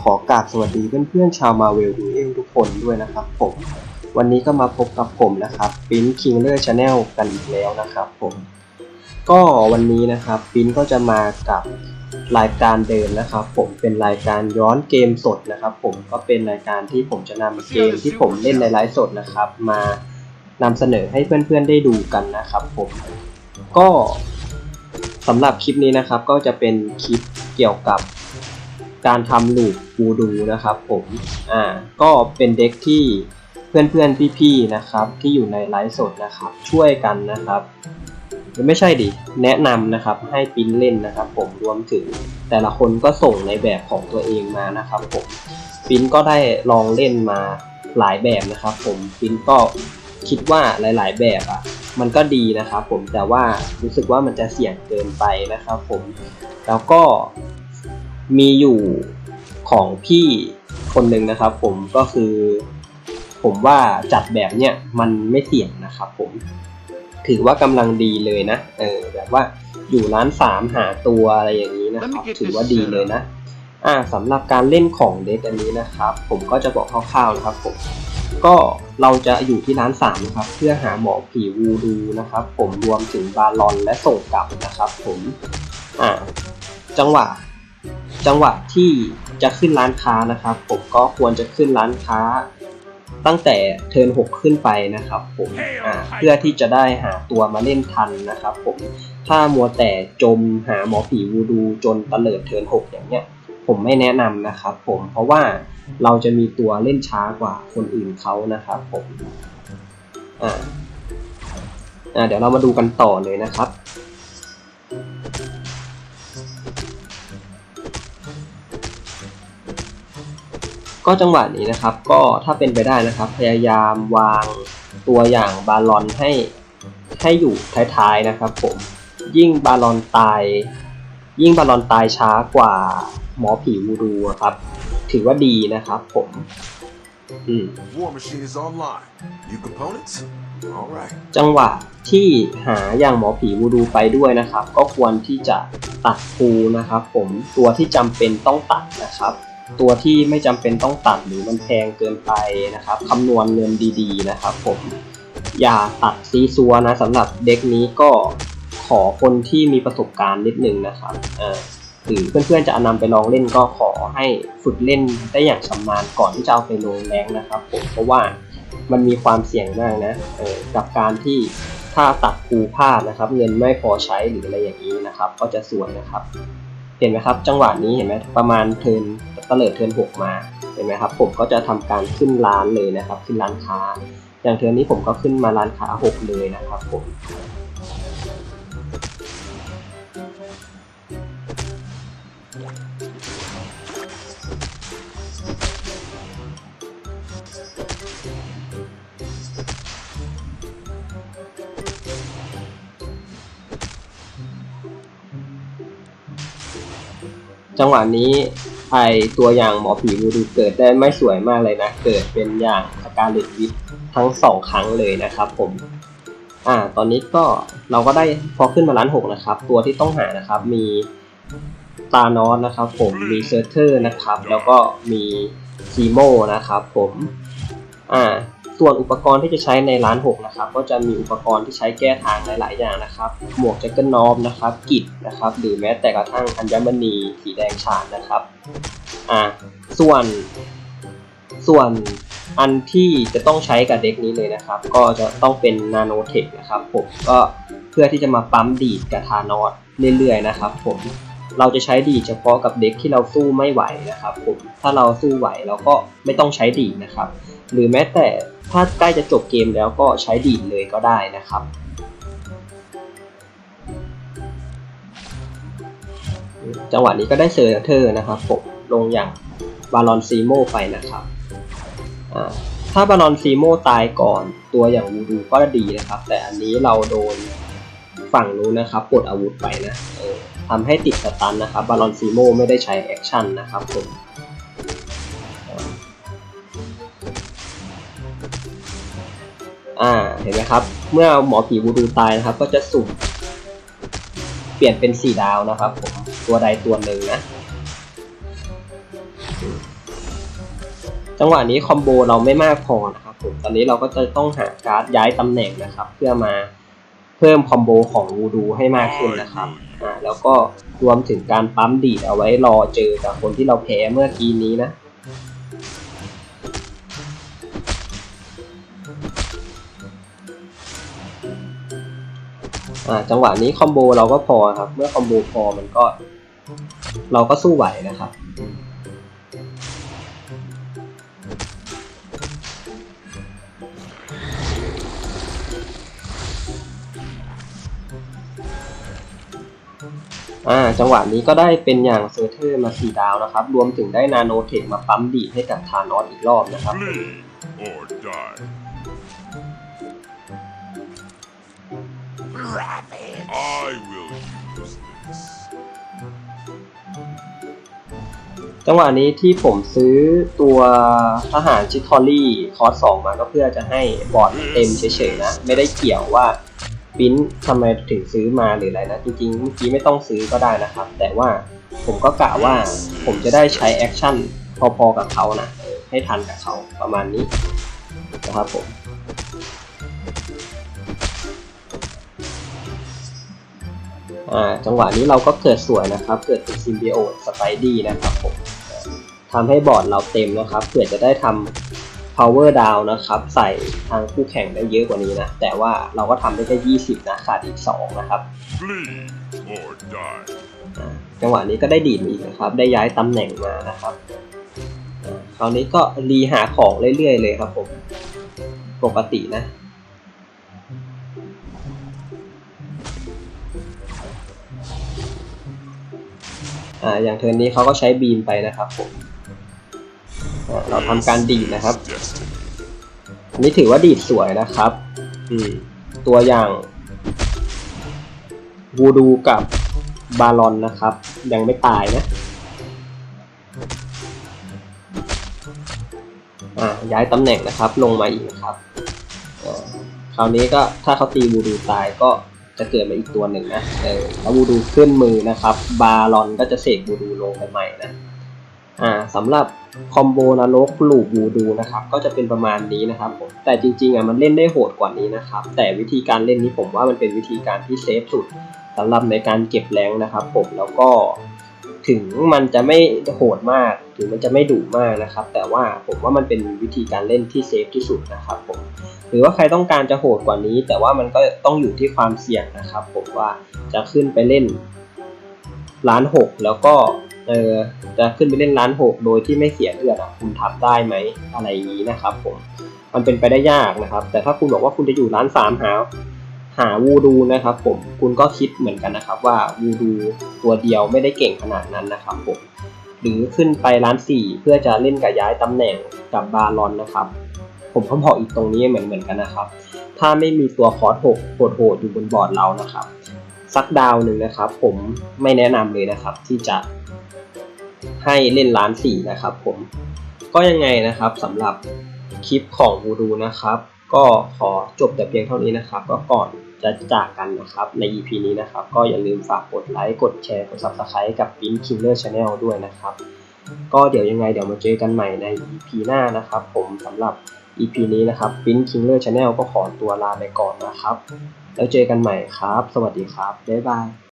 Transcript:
็ขอกราบสวัสดีเพื่อนๆชาวมาเวลดูเองทุกคนด้วยนะครับผม วันนี้ก็มาพบกับผมนะครับปิ้นคิงเลอร์ชาแนลกันอีกแล้วนะครับผม ก็วันนี้นะครับปิ้นก็จะมากับรายการเดิมนะครับ ผมเป็นรายการย้อนเกมสดนะครับ ผมก็เป็นรายการที่ผมจะนำเกมที่ผมเล่นในไลฟ์สดนะครับ มานำเสนอให้เพื่อนๆได้ดูกันนะครับ ผมก็สำหรับคลิปนี้นะครับก็จะเป็นคลิปเกี่ยวกับ การทำลูปบูดูนะครับผมอ่าก็เป็นเด็กที่เพื่อนๆพี่ๆนะครับ ที่อยู่ในไลฟ์สดนะครับ ช่วยกันนะครับไม่ใช่ดิแนะนำนะครับให้ปิ้นเล่นนะครับ ผมรวมถึงแต่ละคนก็ส่งในแบบของตัวเองมานะครับผมปิ้นก็ได้ลองเล่นมาหลายแบบนะครับ ผมปิ้นก็คิดว่าหลาย ๆ แบบอะมันก็ดีนะครับ ผมแต่ว่ารู้สึกว่ามันจะเสี่ยงเกินไปนะครับ ผมแล้วก็ มีอยู่ของพี่คนหนึ่งนะครับผมก็คือ ผมว่าจัดแบบเนี้ยมันไม่เสี่ยงนะครับผมถือว่ากำลังดีเลยนะเออแบบว่าอยู่ร้านสามหาตัวอะไรอย่างนี้นะครับถือว่าดีเลยนะอ่าสำหรับการเล่นของเด็กอันนี้นะครับ ผมก็จะบอกคร่าวๆนะครับผมก็เราจะอยู่ที่ร้านสามนะครับ เพื่อหาหมอผีวูดูนะครับ ผมรวมถึงบาลอนและส่งกลับนะครับ ผมอ่าจังหวะ จังหวะที่จะขึ้นร้านค้านะครับ ผมก็ควรจะขึ้นร้านค้า ตั้งแต่เทิร์นหกขึ้นไปนะครับผมอ่าเพื่อที่จะได้หาตัวมาเล่นทันนะครับ ผมถ้ามัวแต่จมหาหมอผีวูดูจนตะเลิดเทิร์นหกอย่างเนี้ยผมไม่แนะนำนะครับ ผมเพราะว่าเราจะมีตัวเล่นช้ากว่าคนอื่นเขานะครับผมอ่าอ่าเดี๋ยวเรามาดูกันต่อเลยนะครับ ก็จังหวะนี้นะครับ ก็ถ้าเป็นไปได้นะครับ พยายามวางตัวอย่างบาลอนให้ให้อยู่ท้ายๆนะครับผมยิ่งบาลอนตาย ยิ่งบาลอนตายช้ากว่าหมอผีวูดูอะครับ ถือว่าดีนะครับผมอืม War machine is online. New components? All right. จังหวะที่หาอย่างหมอผีวูดูไปด้วยนะครับ ก็ควรที่จะตัดฟูนะครับ ผมตัวที่จำเป็นต้องตัดนะครับ ตัวที่ไม่จำเป็นต้องตัดหรือมันแพงเกินไปนะครับคำนวณเงินดีๆนะครับ ผมอย่าตัดซีซัวนะสำหรับเด็กนี้ก็ขอคนที่มีประสบการณ์นิดนึงนะครับเออหรือเพื่อนๆจะเอานำไปลองเล่นก็ขอให้ฝึกเล่นได้อย่างชำนาญก่อนที่จะเอาไปลงแรงนะครับผมเพราะว่ามันมีความเสี่ยงมากนะกับการที่ถ้าตัดปูพลาดนะครับ เงินไม่พอใช้หรืออะไรอย่างนี้นะครับ ก็จะส่วนนะครับ เห็นไหมครับ จังหวะนี้เห็นไหมประมาณเทินตะเลิดเทินหกมาเห็นไหมครับ ผมก็จะทำการขึ้นร้านเลยนะครับ ขึ้นร้านค้า อย่างเทินนี้ผมก็ขึ้นมาร้านค้าหกเลยนะครับผม จังหวะนี้ไอตัวอย่างหมอผีวูดูเกิดได้ไม่สวยมากเลยนะ เกิดเป็นอย่างสการเลตวิททั้งสองครั้งเลยนะครับผมอ่าตอนนี้ก็เราก็ได้พอขึ้นมาล้านหกนะครับ ตัวที่ต้องหานะครับมีตานอสนะครับผมมีเซอร์เทอร์นะครับ แล้วก็มีซีโมนะครับผมอ่า ส่วนอุปกรณ์ที่จะใช้ในร้าน 6 นะครับ ก็จะมีอุปกรณ์ที่ใช้แก้ทางหลาย ๆ อย่างนะครับ หมวกแจ็คเกิลนอมนะครับกิจนะครับ หรือแม้แต่กระทั่งอัญมณีสีแดงฉานนะครับอ่าส่วนส่วนอันที่จะต้องใช้กับเด็กนี้เลยนะครับ ก็จะต้องเป็นนาโนเทคนะครับผมก็เพื่อที่จะมาปั๊มดีดกับทานอสเรื่อย ๆ นะครับผม เราจะใช้ดีเฉพาะกับเด็กที่เราสู้ไม่ไหวนะครับผมถ้าเราสู้ไหวเราก็ไม่ต้องใช้ดีนะครับ หรือแม้แต่ถ้าใกล้จะจบเกมแล้วก็ใช้ดีเลยก็ได้นะครับจังหวะนี้ก็ได้เซอร์เทอร์นะครับผมลงอย่างบาลอนซีโมไปนะครับถ้าบาลอนซีโมตายก่อนตัวอย่างวูดูก็ดีนะครับ แต่อันนี้เราโดน ฝั่งนู้นนะครับปลดอาวุธไปนะออทำให้ติดสตันนะครับบาลอนซีโมไม่ได้ใช้แอคชั่นนะครับผมอ่าเห็นไหมครับ เมื่อหมอผีวูดูตายนะครับ ก็จะสุ่มเปลี่ยนเป็นสี่ดาวนะครับผมตัวใดตัวหนึ่งนะจังหวะนี้คอมโบเราไม่มากพอนะครับผมตอนนี้เราก็จะต้องหาการ์ดย้ายตำแหน่งนะครับ เพื่อมา เพิ่มคอมโบของวูดูให้มากขึ้นนะครับอ่าแล้วก็รวมถึงการปั๊มดีดเอาไว้รอเจอกับคนที่เราแพ้เมื่อกี้นี้นะอ่าจังหวะนี้คอมโบเราก็พอครับ เมื่อคอมโบพอมันก็ เราก็สู้ไหวนะครับ อ่าจังหวะนี้ก็ได้เป็นอย่างเซอร์เทอร์มาสี่ดาวนะครับ รวมถึงได้นาโนเทคมาปั๊มดีให้กับทานอสอีกรอบนะครับ I will use this. จังหวะนี้ที่ผมซื้อตัวทหารชิทอรี่คอร์สสองมาก็เพื่อจะให้บอร์ดเต็มเฉยๆนะ ไม่ได้เกี่ยวว่า ปิ้นทำไมถึงซื้อมาหรืออะไรนะจริงๆเมื่อกี้ไม่ต้องซื้อก็ได้นะครับ แต่ว่าผมก็กะว่าผมจะได้ใช้แอคชั่นพอๆกับเขานะให้ทันกับเขาประมาณนี้นะครับผมอ่าจังหวะนี้เราก็เกิดสวยนะครับ เกิดเป็นซิมบิโอตสไปดี้นะครับผมทำให้บอร์ดเราเต็มนะครับเผื่อจะได้ทำ power down นะครับ ใส่ทางคู่แข่งได้เยอะกว่านี้นะ แต่ว่าเราก็ทำได้แค่20 นะ ขาดอีก 2 นะครับ Flee or die. จังหวะนี้ก็ได้ดีดอีกนะครับ ได้ย้ายตำแหน่งมานะครับคราวนี้ก็รีหาของเรื่อยๆเลยครับผม ปกตินะอ่าอย่างเทินนี้เขาก็ใช้บีมไปนะครับผม เราทำการดีดนะครับ อันนี้ถือว่าดีดสวยนะครับ อืม ตัวอย่างวูดูกับบาลอนนะครับ ยังไม่ตายนะ อ่าย้ายตำแหน่งนะครับ ลงมาอีกนะครับคราวนี้ก็ถ้าเขาตีวูดูตายก็จะเกิดมาอีกตัวหนึ่งนะเออแล้ววูดูขึ้นมือนะครับ บาลอนก็จะเสกวูดูลงไปใหม่นะ อ่าสำหรับคอมโบนรกลูกวูดูนะครับก็จะเป็นประมาณนี้นะครับผมแต่จริงๆอะมันเล่นได้โหดกว่านี้นะครับแต่วิธีการเล่นนี้ผมว่ามันเป็นวิธีการที่เซฟสุดสำหรับในการเก็บแรงนะครับผมแล้วก็ถึงมันจะไม่โหดมากถึงมันจะไม่ดุมากนะครับ แต่ว่าผมว่ามันเป็นวิธีการเล่นที่เซฟที่สุดนะครับผมหรือว่าใครต้องการจะโหดกว่านี้ แต่ว่ามันก็ต้องอยู่ที่ความเสี่ยงนะครับ ผมว่าจะขึ้นไปเล่นล้านหกแล้วก็ เออจะขึ้นไปเล่นล้านหกโดยที่ไม่เสียเลือดอะคุณทำได้ไหมอะไรอย่างนี้นะครับผมมันเป็นไปได้ยากนะครับ แต่ถ้าคุณบอกว่าคุณจะอยู่ล้านสามหาหาวูดูนะครับผมคุณก็คิดเหมือนกันนะครับว่าวูดูตัวเดียวไม่ได้เก่งขนาดนั้นนะครับผมหรือขึ้นไปล้านสี่เพื่อจะเล่นกับย้ายตำแหน่งกับบาลอนนะครับ ผมก็บอกอีกตรงนี้เหมือนเหมือนกันนะครับ ถ้าไม่มีตัวคอร์สหกโหดๆอยู่บนบอร์ดเรานะครับ สักดาวหนึ่งนะครับ ผมไม่แนะนำเลยนะครับ ที่จะ ให้เล่นล้านสี่นะครับผมก็ยังไงนะครับสำหรับคลิปของวูดูนะครับ ก็ขอจบแต่เพียงเท่านี้นะครับ ก็ก่อนจะจากกันนะครับใน EP นี้นะครับ ก็อย่าลืมฝากกดไลค์กดแชร์กด Subscribe กับ Pin Killer Channel ด้วยนะครับ ก็เดี๋ยวยังไงเดี๋ยวมาเจอกันใหม่ใน EP หน้านะครับ ผมสำหรับ EP นี้นะครับ Pin Killer Channel ก็ขอตัวลาไปก่อนนะครับ แล้วเจอกันใหม่ครับ สวัสดีครับ บ๊ายบาย